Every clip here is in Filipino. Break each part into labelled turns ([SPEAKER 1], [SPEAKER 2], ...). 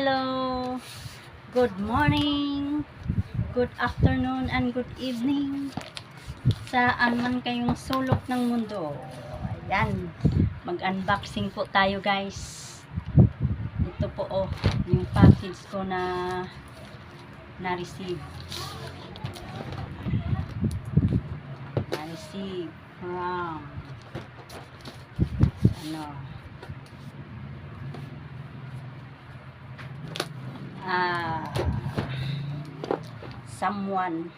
[SPEAKER 1] Hello! Good morning, good afternoon, and good evening. Saan man kayong sulok ng mundo. Ayan, mag-unboxing po tayo guys. Ito po oh, yung package ko na na-receive. Na-receive from ano ah someone.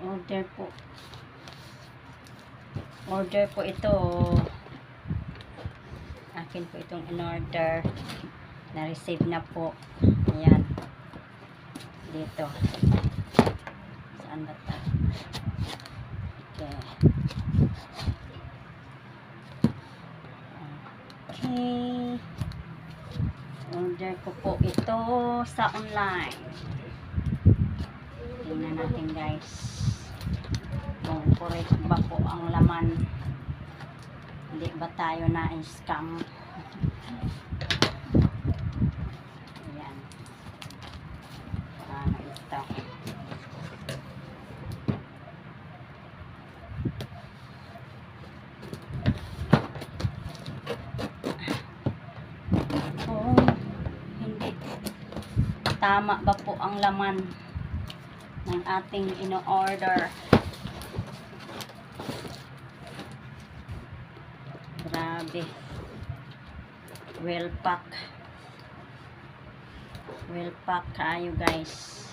[SPEAKER 1] Order po. Order po ito. Akin po itong in-order. Na-receive na po. Ayan. Dito. Saan ba ta okay okay order ko po ito sa online. Tingnan natin guys. Kung correct ba po ang laman. Hindi ba tayo na scam ayan ano ito kung hindi tama ba po ang laman ng ating ino-order? Grabe. Well pack. Well pack kayo guys.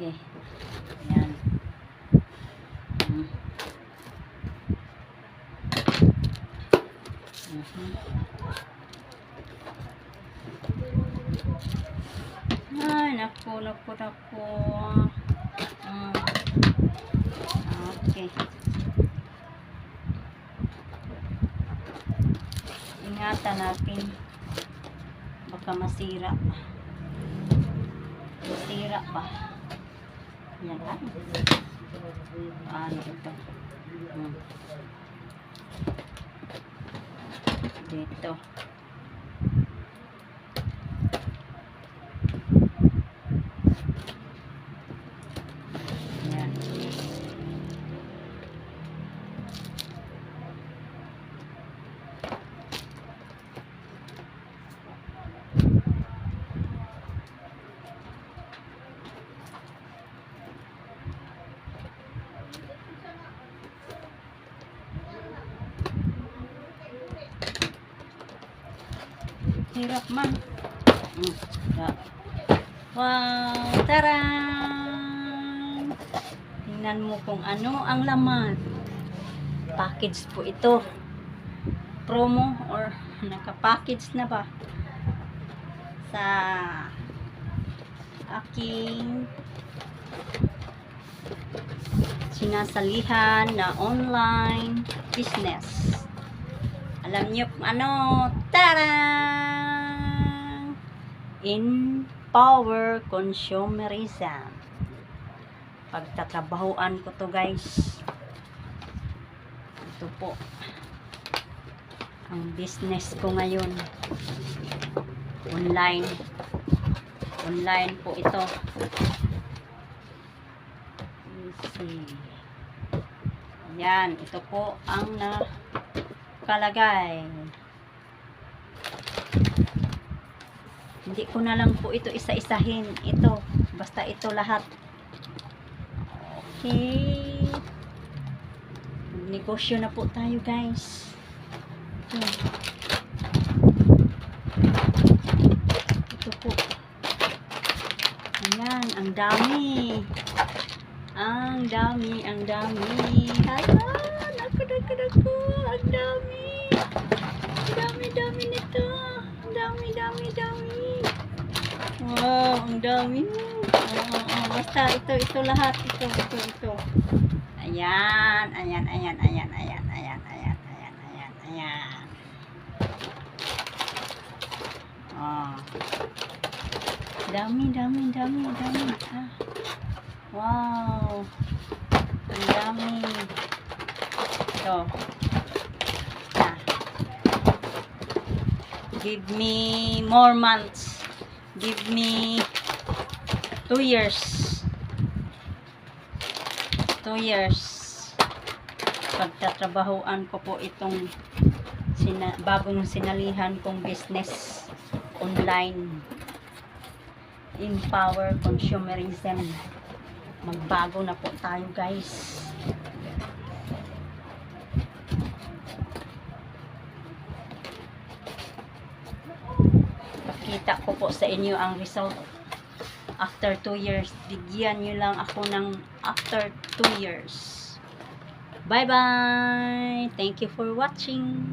[SPEAKER 1] Okay. Yan mm. Mhm. Ay, naku, naku, naku. Mm. Okay. Ingatan natin. Baka masira. Masira pa. Yan lang. Ano ito? Hmm. Dito. Yan. Hirap man. Wow! Taran! Tingnan mo kung ano ang laman. Package po ito. Promo or naka-package na ba? Sa aking sinasalihan na online business. Alam niyo kung ano? Tarang! Empower consumerism. Pagtatrabahuan ko to guys. Ito po. Ang business ko ngayon. Online. Online po ito. Ayan. Ito po ang na nakalagay. Hindi ko na lang po ito isa-isahin. Ito. Basta ito lahat. Okay. Negosyo na po tayo guys. Ito. Ito po. Ayan. Ang dami. Ang dami. Ang dami. Hala. Naku, naku, naku. Ang dami. Oo, oo, basta ito, ito lahat. Ito, ito, ito. Ayan, ayan, ayan, ayan, ayan, ayan, ayan, ayan, ayan, ayan. Oh. Dami, dami, dami, dami. Ah. Wow. Ang dami. Ito. Ah. Give me more months. Give me two years. Two years. Pagtatrabahoan ko po itong sina, bagong sinalihan kong business online. Empower consumerism. Magbago na po tayo guys. Pakita ko po sa inyo ang result after 2 years. Bigyan nyo lang ako ng after 2 years. Bye-bye! Thank you for watching.